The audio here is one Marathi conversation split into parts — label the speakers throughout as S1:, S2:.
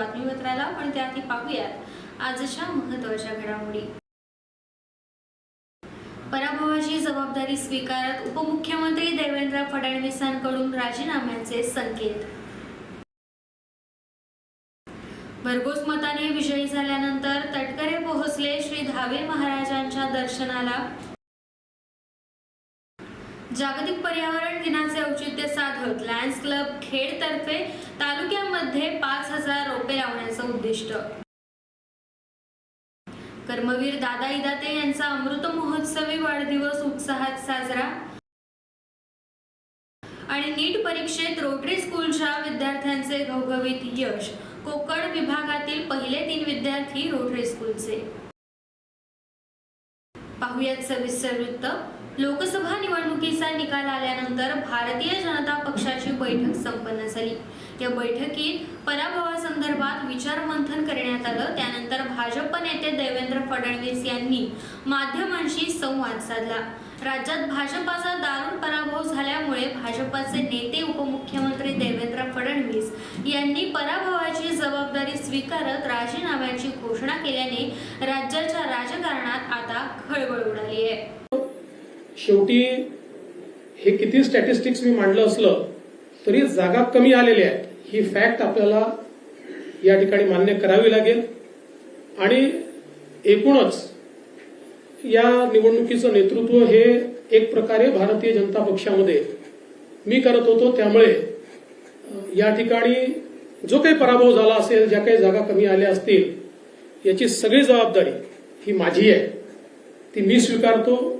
S1: बातमीपत्राला पण त्याआधी पाहूयात. आजच्या महत्त्वाच्या घडामोडी. पराभवाची जबाबदारी स्वीकारत उपमुख्यमंत्री देवेंद्र फडणवीसांकडून राजीनाम्याचे संकेत. भरघोस मताने विजयी झाल्यानंतर तटकरे पोहोचले श्री धावे महाराजांच्या दर्शनाला. जागतिक पर्यावरण दिनाचे औचित्य साधत लायन्स क्लब खेड तर्फे तालुक्यामध्ये पाच हजार रोपे लावण्याचं उद्दिष्ट. कर्मवीर दादा इदाते यांचा अमृत महोत्सवी वाढदिवस उत्साहात साजरा. आणि नीट परीक्षेत रोटरी स्कूलच्या विद्यार्थ्यांचे घवघवीत यश. कोकण विभागातील पहिले तीन विद्यार्थी रोटरी स्कूलचे. पाहुयात सविस्तर वृत्त. लोकसभा निवडणुकीचा निकाल आल्यानंतर भारतीय जनता पक्षाची बैठक संपन्न झाली. या बैठकीत पराभवासंदर्भात विचारमंथन करण्यात आलं. त्यानंतर भाजप नेते देवेंद्र फडणवीस यांनी माध्यमांशी संवाद साधला. राज्यात भाजपाचा दारुण पराभव झाल्यामुळे भाजपाचे नेते उपमुख्यमंत्री देवेंद्र फडणवीस यांनी पराभवाची जबाबदारी स्वीकारत राजीनाम्याची घोषणा केल्याने राज्याच्या राजकारणात आता खळबळ उडाली आहे.
S2: शेवटी हे किती स्टॅटिस्टिक्स मी मांडलं असलं तरी जागा कमी आलेल्या आहेत ही फॅक्ट आपल्याला या ठिकाणी मान्य करावी लागेल. आणि एकूणच या निवडणुकीचं नेतृत्व हे एक प्रकारे भारतीय जनता पक्षामध्ये मी करत होतो. त्यामुळे या ठिकाणी जो काही पराभव झाला असेल ज्या काही जागा कमी आल्या असतील याची सगळी जबाबदारी ही माझी आहे. ती मी स्वीकारतो.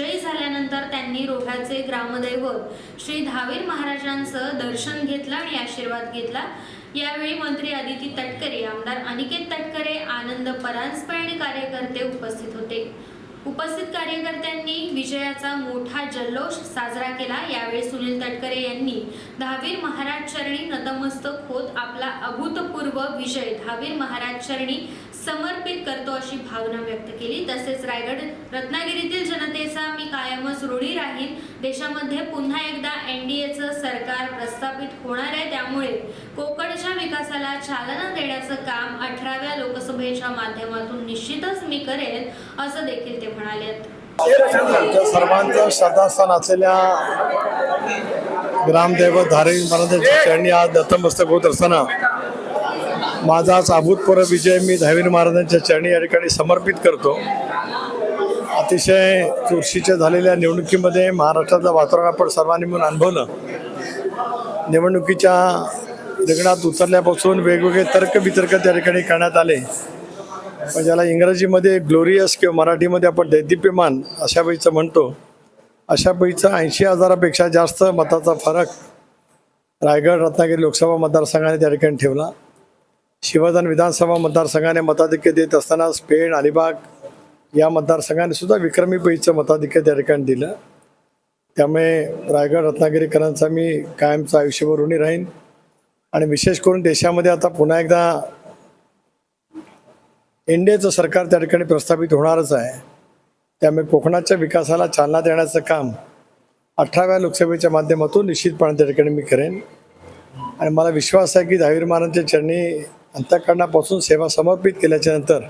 S1: विजयी झाल्यानंतर त्यांनी रोह्याचे ग्रामदैवत श्री धावीर महाराजांचं दर्शन घेतलं आणि आशीर्वाद घेतला. यावेळी मंत्री आदिती तटकरे आमदार अनिकेत तटकरे आनंद परांजपे आणि कार्यकर्ते उपस्थित होते. उपस्थित कार्यकर्त्यांनी विजयाचा मोठा जल्लोष साजरा केला. यावेळी सुनील तटकरे यांनी दहावीर महाराज चरणी नतमस्तक होत आपला अभूतपूर्व विजय दहावीर महाराज चरणी समर्पित करतो अशी भावना व्यक्त केली. तसेच रायगड रत्नागिरीतील जनतेचा मी कायमच ऋणी राहीन. देशामध्ये पुन्हा एकदा एनडीएचं सरकार प्रस्थापित होणार आहे. त्यामुळे कोकणच्या विकासाला चालना देण्याचं काम अठराव्या लोकसभेच्या माध्यमातून निश्चितच मी करेन असं देखील ते म्हणाले
S3: सर्वांचं श्रद्धास्थान असलेल्या ग्रामदैवत धार्मिक महाराजांच्या चरणी आज दत्तमस्तक होत असताना माझा आज अभूतपूर्व विजय मी धावीर महाराजांच्या चरणी या ठिकाणी समर्पित करतो. अतिशय चुरशीच्या झालेल्या निवडणुकीमध्ये महाराष्ट्राचं वातावरण आपण सर्वांनी म्हणून अनुभवलं. निवडणुकीच्या रिंगणात उतरल्यापासून वेगवेगळे तर्कवितर्क त्या ठिकाणी करण्यात आले. पण ज्याला इंग्रजीमध्ये ग्लोरियस किंवा मराठीमध्ये आपण दैदिप्यमान अशा वेळीचं म्हणतो. अशा पैचा ऐंशी हजारापेक्षा जास्त मताचा फरक रायगड रत्नागिरी लोकसभा मतदारसंघाने त्या ठिकाणी ठेवला. शिवधन विधानसभा मतदारसंघाने मताधिक्य देत असताना पेण अलिबाग या मतदारसंघाने सुद्धा विक्रमी पैचं मताधिक्य त्या ठिकाणी दिलं. त्यामुळे रायगड रत्नागिरीकरांचा मी कायमचं आयुष्यभर ऋणी राहीन. आणि विशेष करून देशामध्ये आता पुन्हा एकदा एनडीएचं सरकार त्या ठिकाणी प्रस्थापित होणारच आहे. त्यामुळे कोकणाच्या विकासाला चालना देण्याचं काम अठराव्या लोकसभेच्या माध्यमातून निश्चितपणे त्या ठिकाणी मी करेन. आणि मला विश्वास आहे की दहावीर महाराजांच्या चरणी अंतःकरणापासून सेवा समर्पित केल्याच्यानंतर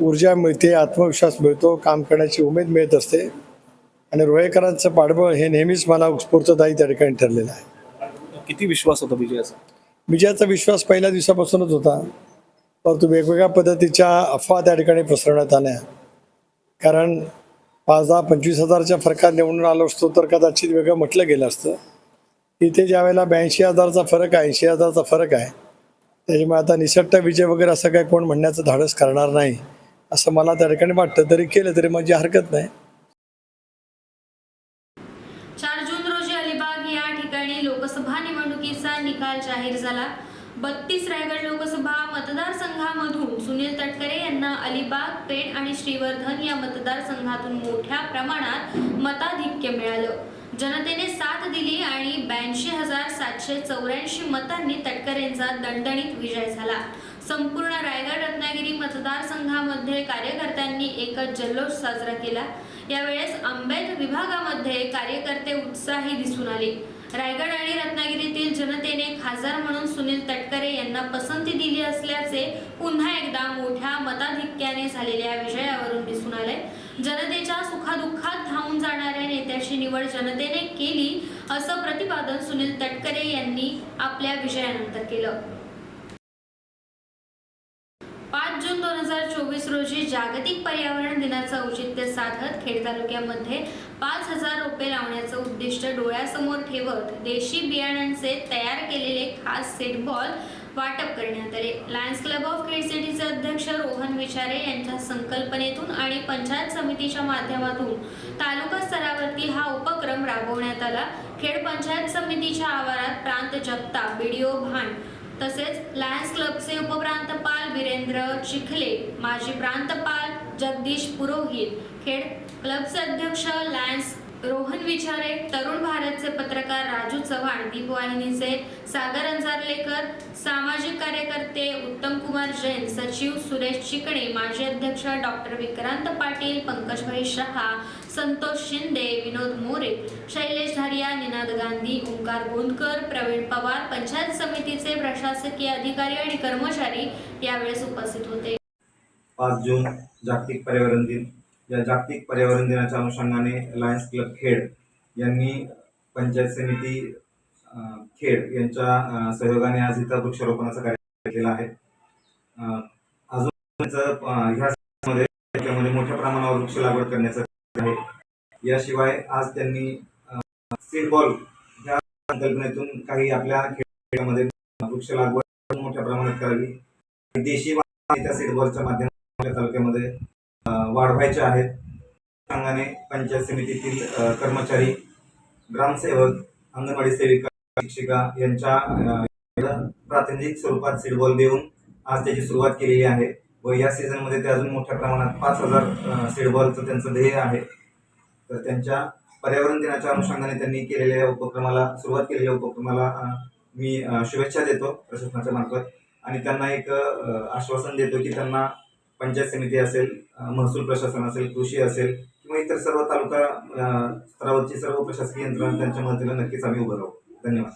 S3: ऊर्जा मिळते आत्मविश्वास मिळतो काम करण्याची उमेद मिळत असते. आणि रोहेकरांचं पाठबळ हे नेहमीच मला उत्स्फूर्तदायी त्या ठिकाणी ठरलेलं आहे.
S4: किती विश्वास होता विजयाचा?
S3: विजयाचा विश्वास पहिल्या दिवसापासूनच होता. परंतु वेगवेगळ्या पद्धतीच्या अफवा त्या ठिकाणी पसरवण्यात आल्या. कारण पाच दहा पंचवीस हजारच्या फरकात निवडून आलो असतो तर कदाचित वेगळं म्हटलं गेलं असतं. इथे ज्या वेळेला ब्याऐंशी हजारचा फरक आहे ऐंशी हजारचा फरक आहे त्याच्यामुळे आता निसट्ट विजय वगैरे असं काही कोण म्हणण्याचं धाडस करणार नाही असं मला त्या ठिकाणी वाटतं. तरी केलं तरी माझी हरकत नाही.
S1: चार जून रोजी अलिबाग या ठिकाणी लोकसभा निवडणुकीचा निकाल जाहीर झाला. बत्तीस रायगड लोकसभा मतदारसंघामधून सुनील तटकरे यांना अलिबाग पेण आणि श्रीवर्धन या मतदारसंघातून मोठ्या प्रमाणात मताधिक्य मिळालं. जनतेने साथ दिली आणि ब्याऐंशी हजार सातशे चौऱ्याऐंशी मतांनी तटकरेंचा दणदणीत विजय झाला. संपूर्ण रायगड रत्नागिरी मतदारसंघामध्ये कार्यकर्त्यांनी एकच जल्लोष साजरा केला. यावेळेस आंबेद विभागामध्ये कार्यकर्ते उत्साही दिसून आले. रायगड आणि रत्नागिरीतील जनतेने खासदार म्हणून सुनील तटकरे यांना पसंती दिली असल्याचे पुन्हा एकदा मोठ्या मताधिक्याने झालेल्या विजयावरून दिसून आले जनतेच्या सुखादुःखात धावून जाणाऱ्या नेत्याची निवड जनतेने केली असं प्रतिपादन सुनील तटकरे यांनी आपल्या विजयानंतर केलं. पाच जून दोन हजार चोवीस रोजी जागतिक पर्यावरण दिनाचं औचित्य साधत खेड तालुक्यामध्ये पाच हजार रोपे लावण्याचं उद्दिष्ट डोळ्यासमोर ठेवत देशी बियाण्यांचे तयार केलेले खास सेटबॉल बॉल वाटप करण्यात आले. लायन्स क्लब ऑफ खेड सिटीचे अध्यक्ष रोहन विचारे यांच्या संकल्पनेतून आणि पंचायत समितीच्या माध्यमातून तालुका स्तरावरती हा उपक्रम राबवण्यात आला. खेड पंचायत समितीच्या आवारात प्रांत जगताप बीडीओ भांड तसेच लायन्स क्लबचे उपप्रांतपाल वीरेंद्र चिखले माजी प्रांतपाल जगदीश पुरोहित खेड क्लबचे अध्यक्ष लायन्स रोहन विचारे तरुण भारतचे पत्रकार राजू चव्हाण दीपवाहिनीचे सागर अंजारलेकर सामाजिक कार्यकर्ते उत्तम कुमार जैन सचिव सुरेश चिकणे माजी अध्यक्ष डॉक्टर विक्रांत पाटील पंकजभाई शहा संतोष शिंदे विनोद मोरे शैलेश धारिया निनाद गांधी ओंकार गोंदकर प्रवीण पवार पंचायत समितीचे प्रशासकीय अधिकारी आणि कर्मचारी यावेळेस उपस्थित होते.
S5: पाच जून जागतिक पर्यावरण दिन. या जागतिक पर्यावरण दिनाच्या अनुषंगाने लायन्स क्लब खेड यांनी पंचायत समिती खेड यांच्या सहयोगाने आज इथं वृक्षारोपणाचा कार्यक्रम केला आहे. अजून ह्या मोठ्या प्रमाणावर वृक्ष लागवड करण्याचं आहे. याशिवाय आज त्यांनी सीड ह्या संकल्पनेतून काही आपल्या खेळामध्ये वृक्ष लागवड मोठ्या प्रमाणात करावी. देशी वाहने त्या सीड माध्यमातून तालुक्यामध्ये वाढवायचे आहेत. संघाने पंचायत समितीतील कर्मचारी ग्रामसेवक अंगणवाडी सेविका शिक्षिका यांच्या प्रातिनिधिक स्वरूपात सीडबॉल देऊन आज त्याची सुरुवात केलेली आहे व या सीझनमध्ये ते अजून मोठ्या प्रमाणात पाच हजार सीडबॉलचं त्यांचं ध्येय आहे. तर त्यांच्या पर्यावरण दिनाच्या अनुषंगाने त्यांनी केलेल्या उपक्रमाला सुरुवात केलेल्या उपक्रमाला मी शुभेच्छा देतो प्रशासनाच्या मार्फत. आणि त्यांना एक आश्वासन देतो की त्यांना पंचायत समिती असेल महसूल प्रशासन असेल कृषी असेल किंवा इतर सर्व तालुका स्तरावरची सर्व प्रशासकीय यंत्रणा त्यांच्या मदतीला नक्कीच आम्ही उभं राहू. धन्यवाद.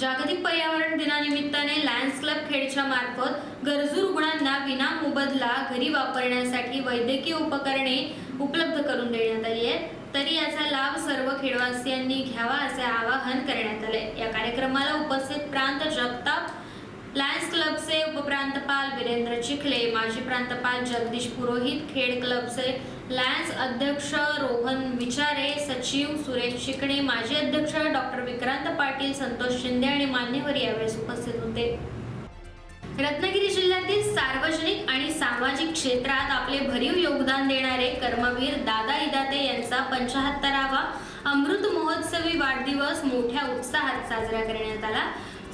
S1: जागतिक पर्यावरण दिनानिमित्ताने लायन्स क्लब खेडच्या मार्फत गरजू रुग्णांना विना मोबदला घरी वापरण्यासाठी वैद्यकीय उपकरणे उपलब्ध करून देण्यात आली आहेत. तरी याचा लाभ सर्व खेडवासियांनी घ्यावा असे आवाहन करण्यात आले या कार्यक्रमाला उपस्थित प्रांत जगताप लायन्स क्लबचे उपप्रांतपाल वीरेंद्र चिखले माजी प्रांतपाल जगदीश पुरोहित खेड क्लबचे लायन्स अध्यक्ष रोहन विचारे सचिव सुरेश शिकणे माजी अध्यक्ष डॉक्टर विक्रांत पाटील संतोष शिंदे आणि मान्यवर यावेळेस उपस्थित होते. रत्नागिरी जिल्ह्यातील सार्वजनिक आणि सामाजिक क्षेत्रात आपले भरीव योगदान देणारे कर्मवीर दादा इदाते यांचा पंचाहत्तरावा अमृत महोत्सवी वाढदिवस मोठ्या उत्साहात साजरा करण्यात आला.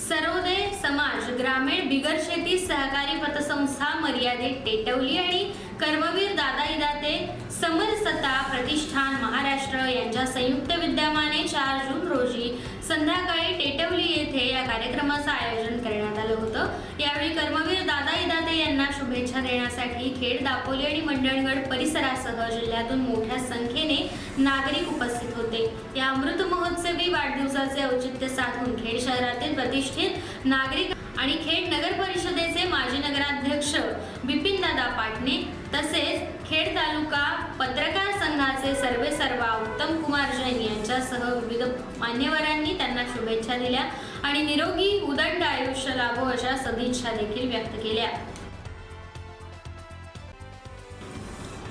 S1: सर्वोदय समाज ग्रामीण बिगर शेती सहकारी पतसंस्था मर्यादित टेटवली आणि कर्मवीर दादा इदाते समरसता प्रतिष्ठान महाराष्ट्र यांच्या संयुक्त विद्यमाने चार जून रोजी संध्याकाळी टेटवली येथे या कार्यक्रमाचं आयोजन होतं यावेळी कर्मवीर दादा इदाते शुभेच्छा देण्यासाठी खेड दापोली आणि मंडणगड परिसरासह जिल्ह्यातून मोठ्या संख्येने नागरिक उपस्थित होते. या अमृत महोत्सवी वाढदिवसाचे औचित्य साधून खेड शहरातील प्रतिष्ठित नागरिक आणि खेड नगर परिषदेचे माजी नगराध्यक्ष बिपिनदादा पाटणे तसेच खेड तालुका पत्रकार संघाचे सर्वे सर्वा उत्तम कुमार जैन यांच्यासह विविध मान्यवरांनी त्यांना शुभेच्छा दिल्या आणि निरोगी उदंड आयुष्य लाभो अशा सदिच्छा देखील व्यक्त केल्या.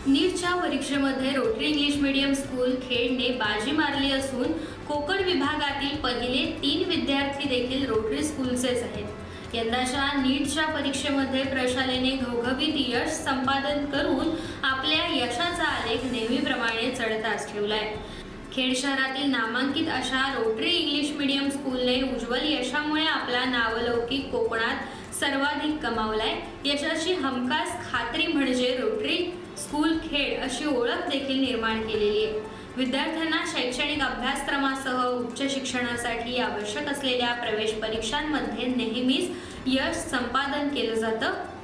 S1: नीटच्या परीक्षेमध्ये रोटरी इंग्लिश मीडियम स्कूल खेडने बाजी मारली असून कोकण विभागातील पहिले तीन विद्यार्थी देखील रोटरी स्कूलचेच आहेत. यंदाच्या नीटच्या परीक्षेमध्ये प्रशालेने घवघवीत यश संपादन करून आपल्या यशाचा आलेख नेहमीप्रमाणे चढताच ठेवलाय. खेड शहरातील नामांकित अशा रोटरी इंग्लिश मीडियम स्कूलने उज्ज्वल यशामुळे आपला नावलौकिक कोकणात सर्वाधिक कमावलाय. यशाची हमखास खात्री म्हणजे रोटरी स्कूल खेड अशी ओळख देखील निर्माण केलेली आहे. विद्यार्थ्यांना शैक्षणिक अभ्यासक्रमासह उच्च शिक्षणासाठी आवश्यक असलेल्या प्रवेश परीक्षांमध्ये नेहमीच यश संपादन केलं जातं.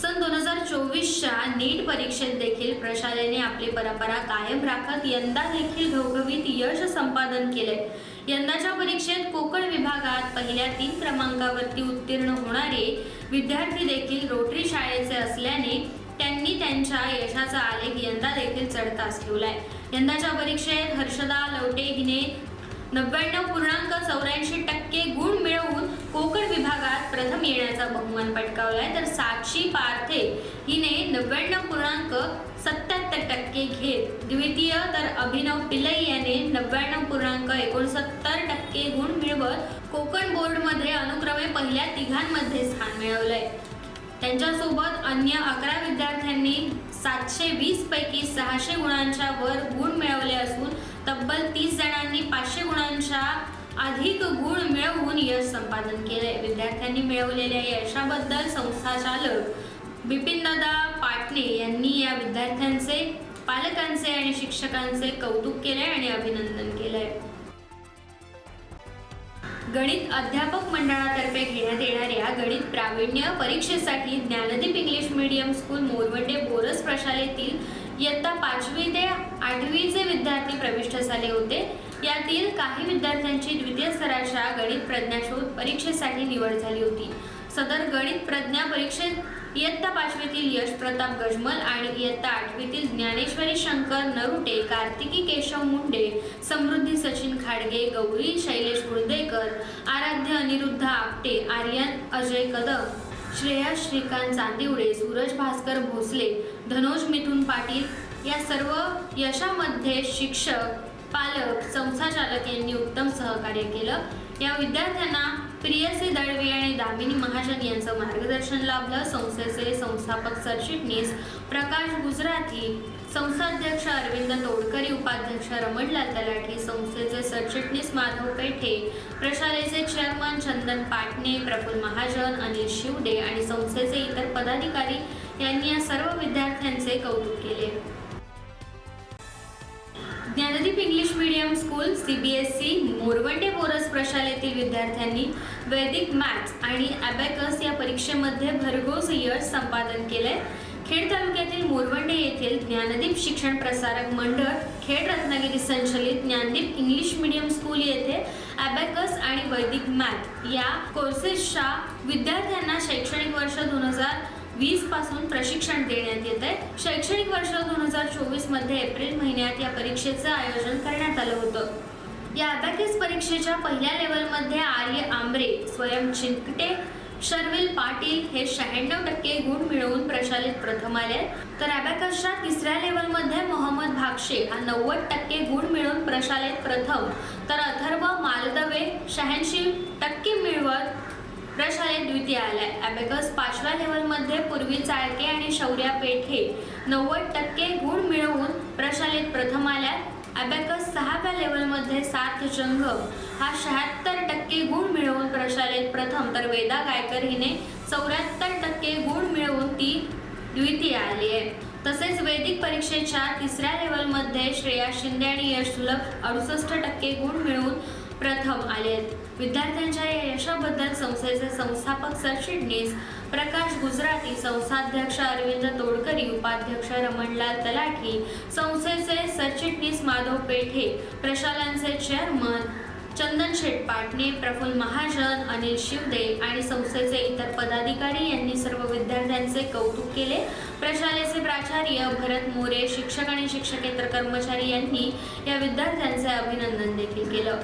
S1: सन दोन हजार चोवीसच्या नीट परीक्षेत देखील प्रशालेने आपली परंपरा कायम राखत यंदा देखील घवघवीत यश संपादन केलंय. यंदाच्या परीक्षेत कोकण विभागात पहिल्या तीन क्रमांकावरती उत्तीर्ण होणारे विद्यार्थी देखील रोटरी शाळेचे असल्याने त्यांनी त्यांच्या यशाचा आलेख यंदा देखील चढताच ठेवलाय. यंदाच्या परीक्षेत हर्षदा लवटे हिने नव्याण्णव पूर्णांक चौऱ्याऐंशी टक्के गुण मिळवून कोकण विभागात प्रथम येण्याचा बहुमान पटकावलाय. तर साक्षी पार्थे हिने नव्याण्णव पूर्णांक सत्याहत्तर टक्के घेत. द्वितीय तर अभिनव पिल्लई याने नव्याण्णव पूर्णांक एकोणसत्तर टक्के गुण मिळवत कोकण बोर्डमध्ये अनुक्रमे पहिल्या तिघांमध्ये स्थान मिळवलंय. त्यांच्यासोबत अन्य अकरा विद्यार्थ्यांनी सातशे वीस पैकी सहाशे गुणांच्या वर गुण मिळवले असून तब्बल तीस जणांनी पाचशे गुणांच्या अधिक गुण मिळवून यश संपादन केले विद्यार्थ्यांनी मिळवलेल्या यशाबद्दल संस्थाचालक बिपिनदादा पाटणे यांनी या विद्यार्थ्यांचे पालकांचे आणि शिक्षकांचे कौतुक केले आणि अभिनंदन केलंय. गणित अध्यापक मंडळातर्फे घेण्यात येणाऱ्या गणित प्रावीण्य परीक्षेसाठी Dnyandeep English medium school Morwande Boras प्रशालेतील इयत्ता पाचवी ते आठवीचे विद्यार्थी प्रविष्ट झाले होते. यातील काही विद्यार्थ्यांची द्वितीय स्तराच्या गणित प्रज्ञाशोध परीक्षेसाठी निवड झाली होती. सदर गणित प्रज्ञा परीक्षेत इयत्ता पाचवीतील यश प्रताप गजमल आणि इयत्ता आठवीतील ज्ञानेश्वरी शंकर नरुटे कार्तिकी केशव मुंडे समृद्धी सचिन खाडगे गौरी शैलेश गुळदेकर आराध्य अनिरुद्ध आपटे आर्यन अजय कदम श्रेया श्रीकांत चांदिवडे सूरज भास्कर भोसले धनोज मिथुन पाटील या सर्व यशामध्ये शिक्षक पालक संस्थाचालक यांनी उत्तम सहकार्य केलं. या विद्यार्थ्यांना प्रियसी दळवी आणि दामिनी महाजन यांचं मार्गदर्शन लाभलं. संस्थेचे संस्थापक सरचिटणीस प्रकाश गुजराती संस्थाध्यक्ष अरविंद तोडकरी उपाध्यक्ष रमणलाल तलाठी संस्थेचे सरचिटणीस माधव पेठे प्रशालेचे चेअरमन चंदन पाटणे प्रफुल महाजन अनिल शिवडे आणि संस्थेचे इतर पदाधिकारी यांनी या सर्व विद्यार्थ्यांचे कौतुक केले. Dnyandeep English medium school C B S C Morwande Boras प्रशालेतील विद्यार्थ्यांनी वैदिक मॅथ्स आणि अबॅकस या परीक्षेमध्ये भरघोस यश संपादन केले खेड तालुक्यातील मोरवंडे येथील ज्ञानदीप शिक्षण प्रसारक मंडळ खेड रत्नागिरी संचलित ज्ञानदीप इंग्लिश मीडियम स्कूल येथे अबॅकस आणि वैदिक मॅथ या कोर्सेसच्या विद्यार्थ्यांना शैक्षणिक वर्ष दोन हजार वीसपासून प्रशिक्षण देण्यात येत आहे शैक्षणिक वर्ष दोन हजार चोवीसमध्ये एप्रिल महिन्यात या परीक्षेचं आयोजन करण्यात आलं होतं. या अबॅकस परीक्षेच्या पहिल्या लेवलमध्ये आर्य आंबरे स्वयं चिंकटे शर्विल पाटील हे शहाण्णव टक्के गुण मिळवून प्रशालेत प्रथम आले तर अबॅकसच्या तिसऱ्या लेवलमध्ये मोहम्मद भागशे हा नव्वद टक्के गुण मिळवून प्रशालेत प्रथम. तर अथर्व मालदवे शहाऐंशी टक्के मिळवून प्रशालेत द्वितीय आलाय. अबेकस पाचव्या लेवलमध्ये पूर्वी चाळके आणि शौर्या पेठे नव्वद टक्के गुण मिळवून प्रशालेत प्रथम आल्यात. अबॅकस सहाव्या लेवलमध्ये सात जंग हा शहात्तर टक्के गुण मिळवून प्रशालेत प्रथम. तर वेदा गायकर हिने चौऱ्याहत्तर टक्के गुण मिळवून ती द्वितीय आली आहे. तसेच वैदिक परीक्षेच्या तिसऱ्या लेवलमध्ये श्रेया शिंदे आणि यश सुलभ अडुसष्ट टक्के गुण मिळवून प्रथम आले आहेत विद्यार्थ्यांच्या या संस्थेचे संस्थापक सरचिटणीस प्रकाश गुजराती संस्थाध्यक्ष अरविंद तोडकरी उपाध्यक्ष रमणलाल तलाठी संस्थेचे सरचिटणीस माधव पेठे प्रशालांचे चेअरमन चंदन शेटपाटणे प्रफुल्ल महाजन अनिल शिवदे आणि संस्थेचे इतर पदाधिकारी यांनी सर्व विद्यार्थ्यांचे कौतुक केले. प्रशालेचे प्राचार्य भरत मोरे शिक्षक आणि शिक्षकेतर कर्मचारी यांनी या विद्यार्थ्यांचे अभिनंदन देखील केलं.